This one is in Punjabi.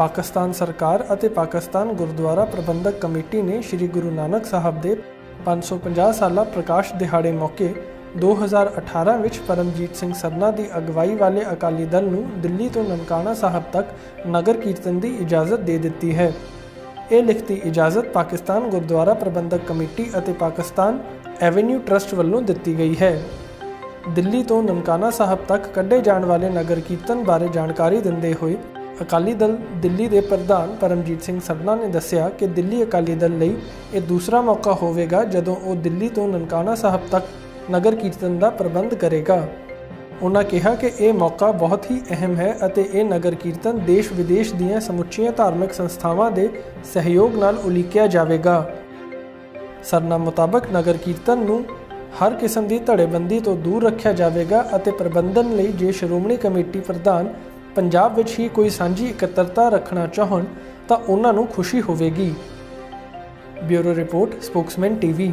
ਪਾਕਿਸਤਾਨ ਸਰਕਾਰ ਅਤੇ ਪਾਕਿਸਤਾਨ ਗੁਰਦੁਆਰਾ ਪ੍ਰਬੰਧਕ ਕਮੇਟੀ ਨੇ ਸ੍ਰੀ ਗੁਰੂ ਨਾਨਕ ਸਾਹਿਬ ਦੇ 550 ਸਾਲਾ ਪ੍ਰਕਾਸ਼ ਦਿਹਾੜੇ ਮੌਕੇ 2018 ਵਿੱਚ ਪਰਮਜੀਤ ਸਿੰਘ ਸਰਨਾ ਦੀ ਅਗਵਾਈ ਵਾਲੇ ਅਕਾਲੀ ਦਲ ਨੂੰ ਦਿੱਲੀ ਤੋਂ ਨਨਕਾਣਾ ਸਾਹਿਬ ਤੱਕ ਨਗਰ ਕੀਰਤਨ ਦੀ ਇਜਾਜ਼ਤ ਦੇ ਦਿੱਤੀ ਹੈ। ਇਹ ਲਿਖਤੀ ਇਜਾਜ਼ਤ ਪਾਕਿਸਤਾਨ ਗੁਰਦੁਆਰਾ ਪ੍ਰਬੰਧਕ ਕਮੇਟੀ ਅਤੇ ਪਾਕਿਸਤਾਨ ਐਵੇਨਿਊ ਟਰਸਟ ਵੱਲੋਂ ਦਿੱਤੀ ਗਈ ਹੈ। ਦਿੱਲੀ ਤੋਂ ਨਨਕਾਣਾ ਸਾਹਿਬ ਤੱਕ ਕੱਢੇ ਜਾਣ ਵਾਲੇ ਨਗਰ ਕੀਰਤਨ ਬਾਰੇ ਜਾਣਕਾਰੀ ਦਿੰਦੇ ਹੋਏ ਅਕਾਲੀ ਦਲ ਦਿੱਲੀ ਦੇ ਪ੍ਰਧਾਨ ਪਰਮਜੀਤ ਸਿੰਘ ਸਰਨਾ ਨੇ ਦੱਸਿਆ ਕਿ ਦਿੱਲੀ ਅਕਾਲੀ ਦਲ ਲਈ ਇਹ ਦੂਸਰਾ ਮੌਕਾ ਹੋਵੇਗਾ ਜਦੋਂ ਉਹ ਦਿੱਲੀ ਤੋਂ ਨਨਕਾਣਾ ਸਾਹਿਬ ਤੱਕ ਨਗਰ ਕੀਰਤਨ ਦਾ ਪ੍ਰਬੰਧ ਕਰੇਗਾ। ਉਹਨਾਂ ਕਿਹਾ ਕਿ ਇਹ ਮੌਕਾ ਬਹੁਤ ਹੀ ਅਹਿਮ ਹੈ ਅਤੇ ਇਹ ਨਗਰ ਕੀਰਤਨ ਦੇਸ਼ ਵਿਦੇਸ਼ ਦੀਆਂ ਸਮੁੱਚੀਆਂ ਧਾਰਮਿਕ ਸੰਸਥਾਵਾਂ ਦੇ ਸਹਿਯੋਗ ਨਾਲ ਉਲੀਕਿਆ ਜਾਵੇਗਾ। ਸਰਨਾ ਮੁਤਾਬਕ ਨਗਰ ਕੀਰਤਨ ਨੂੰ ਹਰ ਕਿਸਮ ਦੀ ਧੜੇਬੰਦੀ ਤੋਂ ਦੂਰ ਰੱਖਿਆ ਜਾਵੇਗਾ ਅਤੇ ਪ੍ਰਬੰਧਨ ਲਈ ਜੇ ਸ਼੍ਰੋਮਣੀ ਕਮੇਟੀ ਪ੍ਰਧਾਨ ਪੰਜਾਬ ਵਿੱਚ ਹੀ ਕੋਈ ਸਾਂਝੀ ਇਕੱਤਰਤਾ ਰੱਖਣਾ ਚਾਹਣ ਤਾਂ ਉਹਨਾਂ ਨੂੰ ਖੁਸ਼ੀ ਹੋਵੇਗੀ। Bureau report, Spokesman TV.